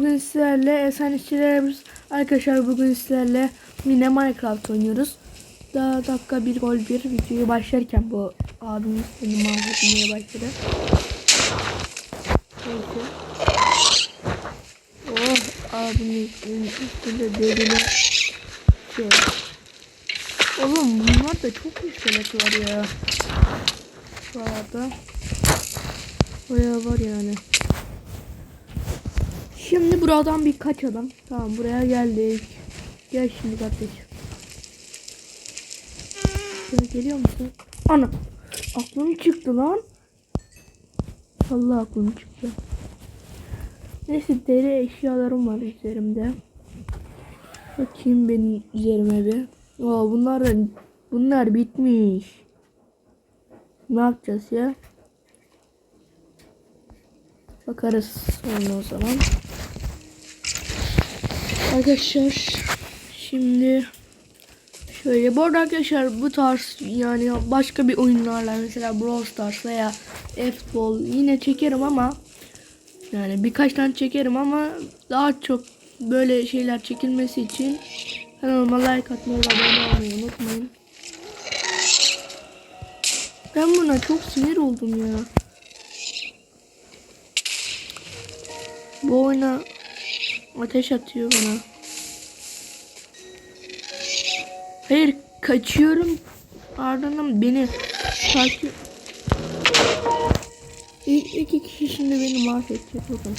Bugün sizlerle Esen İşçilerimiz arkadaşlar bugün sizlerle yine Minecraft oynuyoruz. Daha dakika bir gol bir videoyu başlarken bu abimiz beni mahvetmeye başladı. Neyse. Oh abimin üstünde derine şey. Oğlum bunlar da çok iskelet var ya. Şu arada. Bayağı var yani. Şimdi buradan birkaç adam. Tamam buraya geldik. Gel şimdi kardeşim. Şöyle geliyor musun? Ana. Aklım çıktı lan. Allah aklım çıktı. Neyse deri eşyalarım var üzerimde. Bakayım benim üzerime bir. Aa, bunlar da, bunlar bitmiş. Ne yapacağız ya? Bakarız sonra o zaman. Arkadaşlar şimdi şöyle bu arada arkadaşlar bu tarz yani başka bir oyunlarla mesela Brawl Stars veya F-Ball yine çekerim ama yani birkaç tane çekerim ama daha çok böyle şeyler çekilmesi için kanalıma like atmayı ve abone olmayı unutmayın. Ben buna çok sinir oldum ya. Bu oyuna ateş atıyor bana. Hayır kaçıyorum. Ardından beni takip İlk iki kişi şimdi beni mahvedecek bakın.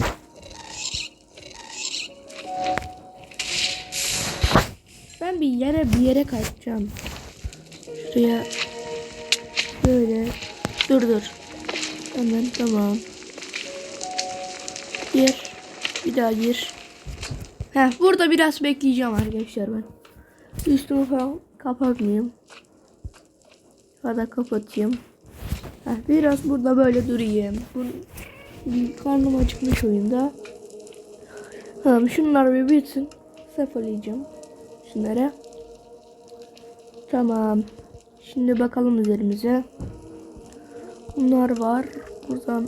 Ben bir yere bir yere kaçacağım. Şuraya böyle dur dur. Hemen tamam. Gir. Bir daha gir. Heh, burada biraz bekleyeceğim arkadaşlar ben. Üstümü falan kapatmayayım. Ya da kapatayım. Heh, biraz burada böyle durayım. Bu, karnım acıkmış oyunda. Tamam şunlar bir bitsin. Sıfırlayacağım. Şunları. Tamam. Şimdi bakalım üzerimize. Bunlar var. Buradan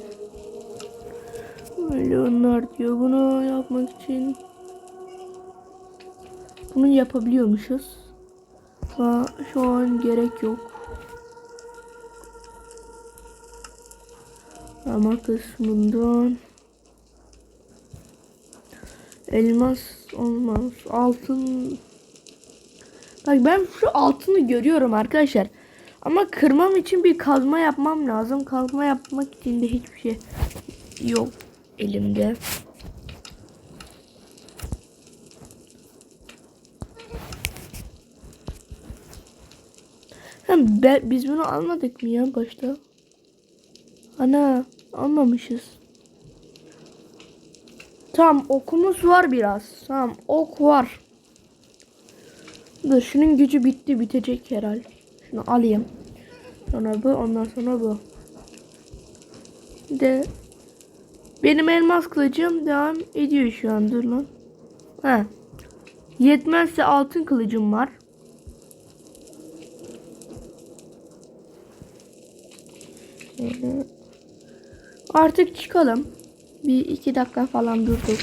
Milyonlar diyor. Bunu yapmak için bunu yapabiliyormuşuz. Ama şu an gerek yok. Ama kısmından elmas olmaz. Altın Bak ben şu altını görüyorum arkadaşlar. Ama kırmam için bir kazma yapmam lazım. Kazma yapmak için de hiçbir şey yok elimde. Hem be, biz bunu almadık mı ya başta? Ana almamışız. Tamam okumuz var biraz. Tamam ok var. Dur şunun gücü bitti bitecek herhal. Şunu alayım. Sonra bu ondan sonra bu. De benim elmas kılıcım devam ediyor şu an. Dur lan. He. Yetmezse altın kılıcım var. Şöyle. Artık çıkalım. Bir iki dakika falan durduk.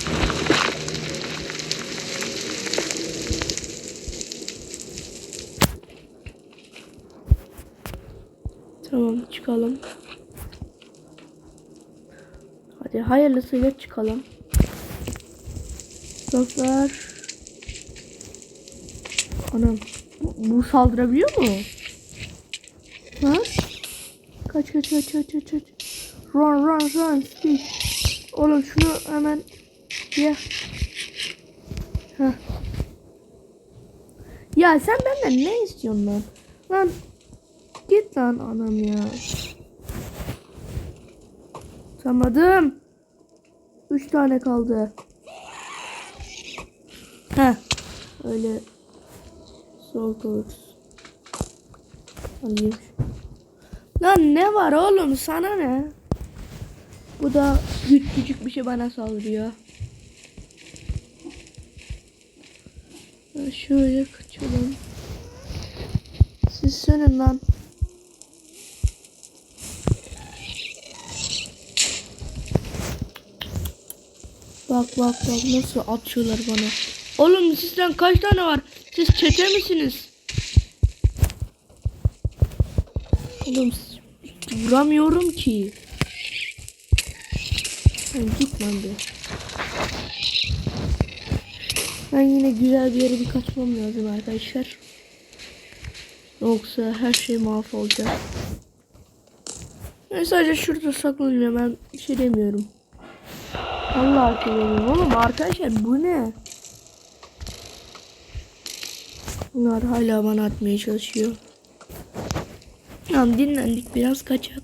Tamam çıkalım. Hadi hayırlısıyla çıkalım. Zafer. Anam. Bu saldırabiliyor mu? Kaç kaç kaç kaç kaç. Run run run speed. Oğlum şunu hemen ye. Heh. Ya sen benden ne istiyorsun lan? Lan git lan anam ya. Tutamadım. Üç tane kaldı. Heh. Öyle sol kalırız. Alayım. Lan ne var oğlum sana ne? Bu da küçük bir şey bana saldırıyor. Şöyle kaçalım. Siz sönün lan. Bak bak bak nasıl atıyorlar bana. Oğlum sizden kaç tane var? Siz çete misiniz? Oğlum vuramıyorum ki. Sen git lan be. Ben yine güzel bir yere bir kaçmam lazım arkadaşlar. Yoksa her şey mahvolacak. Ben sadece şurada saklanıyorum ben bir şey demiyorum. Allah kullanıyorum oğlum arkadaşlar bu ne? Bunlar hala bana atmaya çalışıyor. Tamam dinlendik biraz kaçak.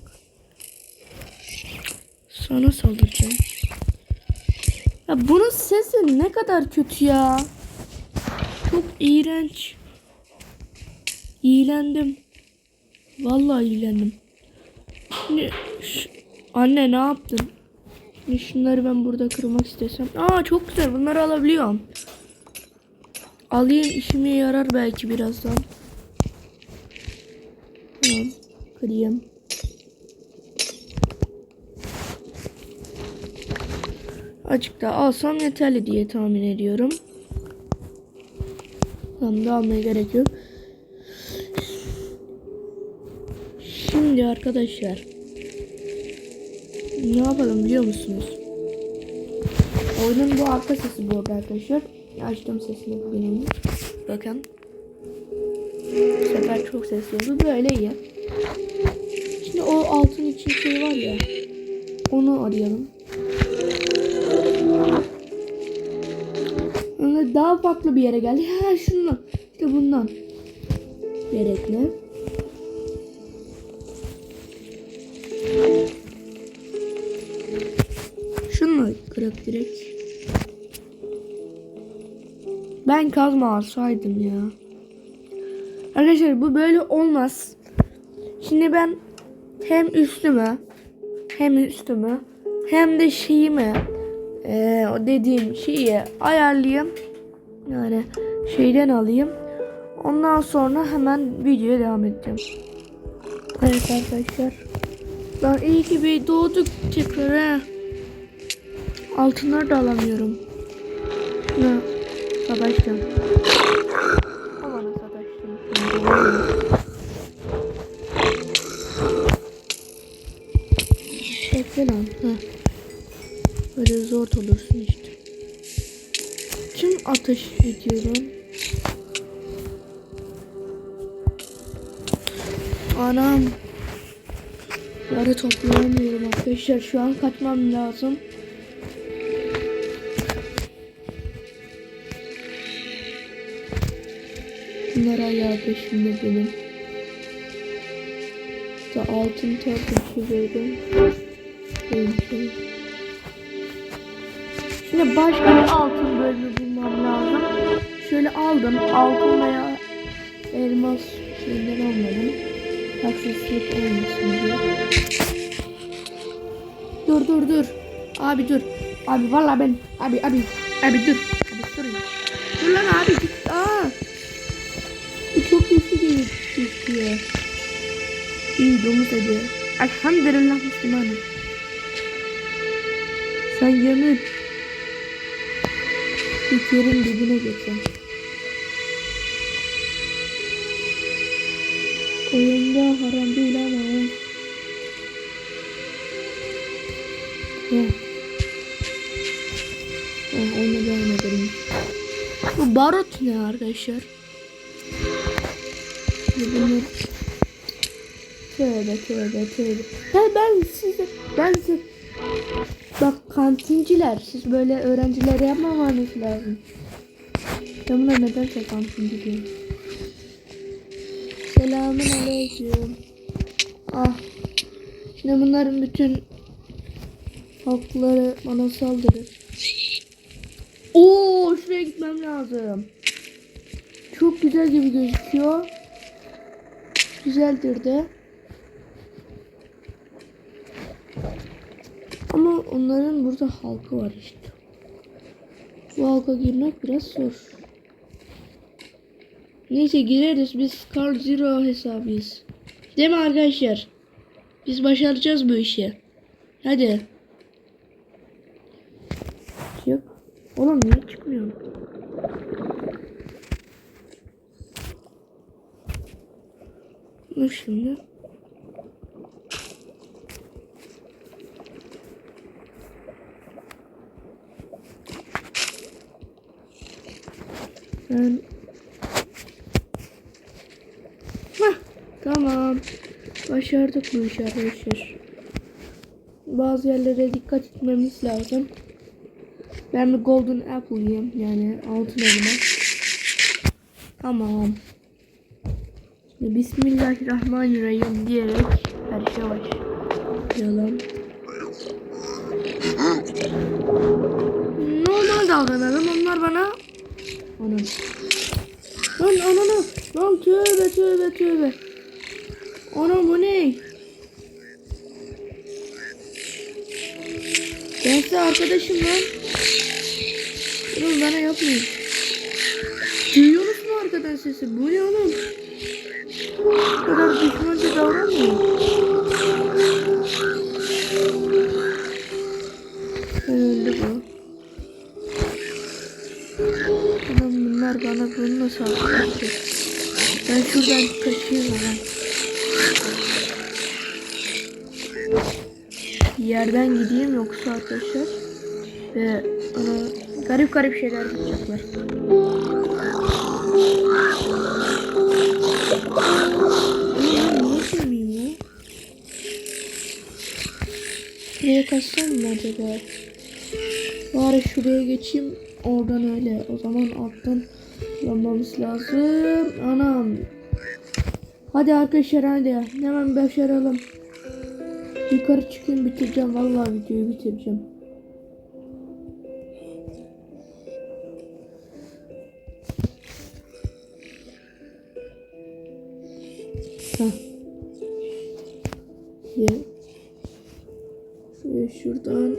Sana saldıracağım. Ya bunun sesi ne kadar kötü ya. Çok iğrenç. İğlendim. Vallahi iğlendim. Şimdi anne ne yaptın? Şimdi şunları ben burada kırmak istesem. Aa çok güzel bunları alabiliyorum. Alayım işime yarar belki birazdan. Tamam kırayım. Açık da alsam yeterli diye tahmin ediyorum. Tamam da almaya gerek yok. Şimdi arkadaşlar ne yapalım biliyor musunuz? Oyunun bu arka sesi bu arkadaşlar. Açtım sesini. Bakın. Bu sefer çok sesli oldu. Böyle iyi. Şimdi o altın için şey var ya. Onu arayalım. Ona daha farklı bir yere geldi. Ha şundan. İşte bundan. Gerekli. Şunu kırıp direkt? Ben kazma alsaydım ya. Arkadaşlar bu böyle olmaz. Şimdi ben hem üstümü hem üstümü hem de şeyimi eee, o dediğim şeyi ayarlayayım. Yani şeyden alayım. Ondan sonra hemen videoya devam edeceğim. Evet arkadaşlar. Lan iyi ki bir doğduk tekrar ha. Altınları da alamıyorum. Ne? Savaştım. Aman savaştım. Bekle lan. Heh. Böyle zor olursun işte. Kim ateş ediyor lan? Anam. Yarı toplayamıyorum arkadaşlar. Şu an kaçmam lazım. Bunlar hala peşimde benim. Da altın takipçilerim. Şey. Şimdi başka bir altın bölümü bulmam lazım. Şöyle aldım. Altın veya elmas şeyler almadım. Haksızlık olmasın diye. Dur dur dur. Abi dur. Abi vallahi ben. Abi abi. Abi dur. Abi dur. Dur lan abi git. Aa. Bu çok güçlü gözüküyor. İyi domuz edi. Elhamdülillah Müslümanım. Sen gömül. Bir yerin dibine geçin. Oyunda haram değil ama. Evet. Oh, oyuna devam edelim. Bu barut ne arkadaşlar? Bunlar... Tövbe tövbe tövbe. Ha ben size ben size bak kantinciler siz böyle öğrencilere yapmamanız lazım. Ben buna nedense kantinci diyorum. Selamun aleyküm. Ah. Şimdi bunların bütün halkları bana saldırır. Oo şuraya gitmem lazım. Çok güzel gibi gözüküyor. Güzeldir de. Ama onların burada halkı var işte. Bu halka girmek biraz zor. Neyse gireriz biz Carl Zero hesabıyız. Değil mi arkadaşlar? Biz başaracağız bu işi. Hadi. Yok. Oğlum niye çıkmıyor? Dur şimdi. Ben... Hah, tamam. Başardık bu işi arkadaşlar. Bazı yerlere dikkat etmemiz lazım. Ben bir golden apple yiyeyim. Yani altın elma. Tamam. Şimdi Bismillahirrahmanirrahim diyerek her şey başlayalım. Normal davranalım. Anam. Lan anana. Lan tövbe tövbe tövbe. Anam bu ne? Ben size arkadaşım lan. Oğlum bana yapmayın. Duyuyorsunuz mu arkadan sesi? Bu ne oğlum? Bu kadar düşmanca davranmayın. Garip şeyler yapacaklar. Şuraya kaçsam mı acaba? Bari şuraya geçeyim. Oradan öyle. O zaman alttan yanmamız lazım. Anam. Hadi arkadaşlar hadi. Hemen başaralım. Yukarı çıkayım bitireceğim. Vallahi videoyu bitireceğim. Heh. Ya. Şuraya şuradan.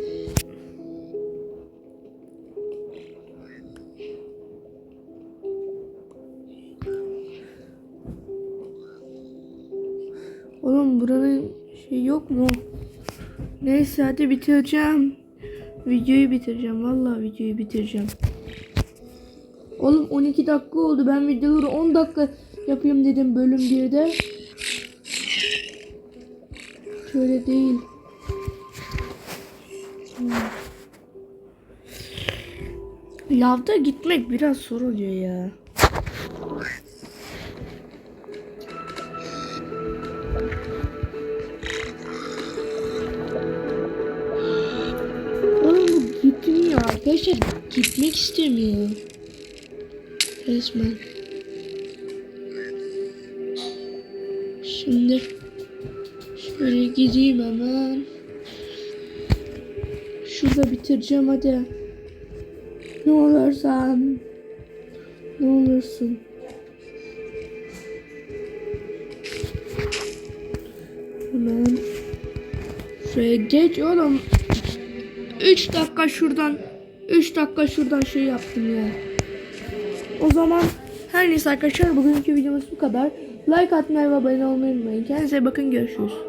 Oğlum buranın şey yok mu? Neyse hadi bitireceğim. Videoyu bitireceğim. Vallahi videoyu bitireceğim. Oğlum 12 dakika oldu. Ben videoları 10 dakika yapayım dedim bölüm 1'de. Şöyle değil. Lavda gitmek biraz zor oluyor ya. Gitmiyor arkadaşlar. Gitmek istemiyor. Resmen. Bitireceğim hadi. Ne olursan. Ne olursun. Hemen. Şuraya geç oğlum. 3 dakika şuradan 3 dakika şuradan şey yaptım ya. O zaman her neyse arkadaşlar bugünkü videomuz bu kadar. Like atmayı ve abone olmayı unutmayın. Kendinize bakın görüşürüz.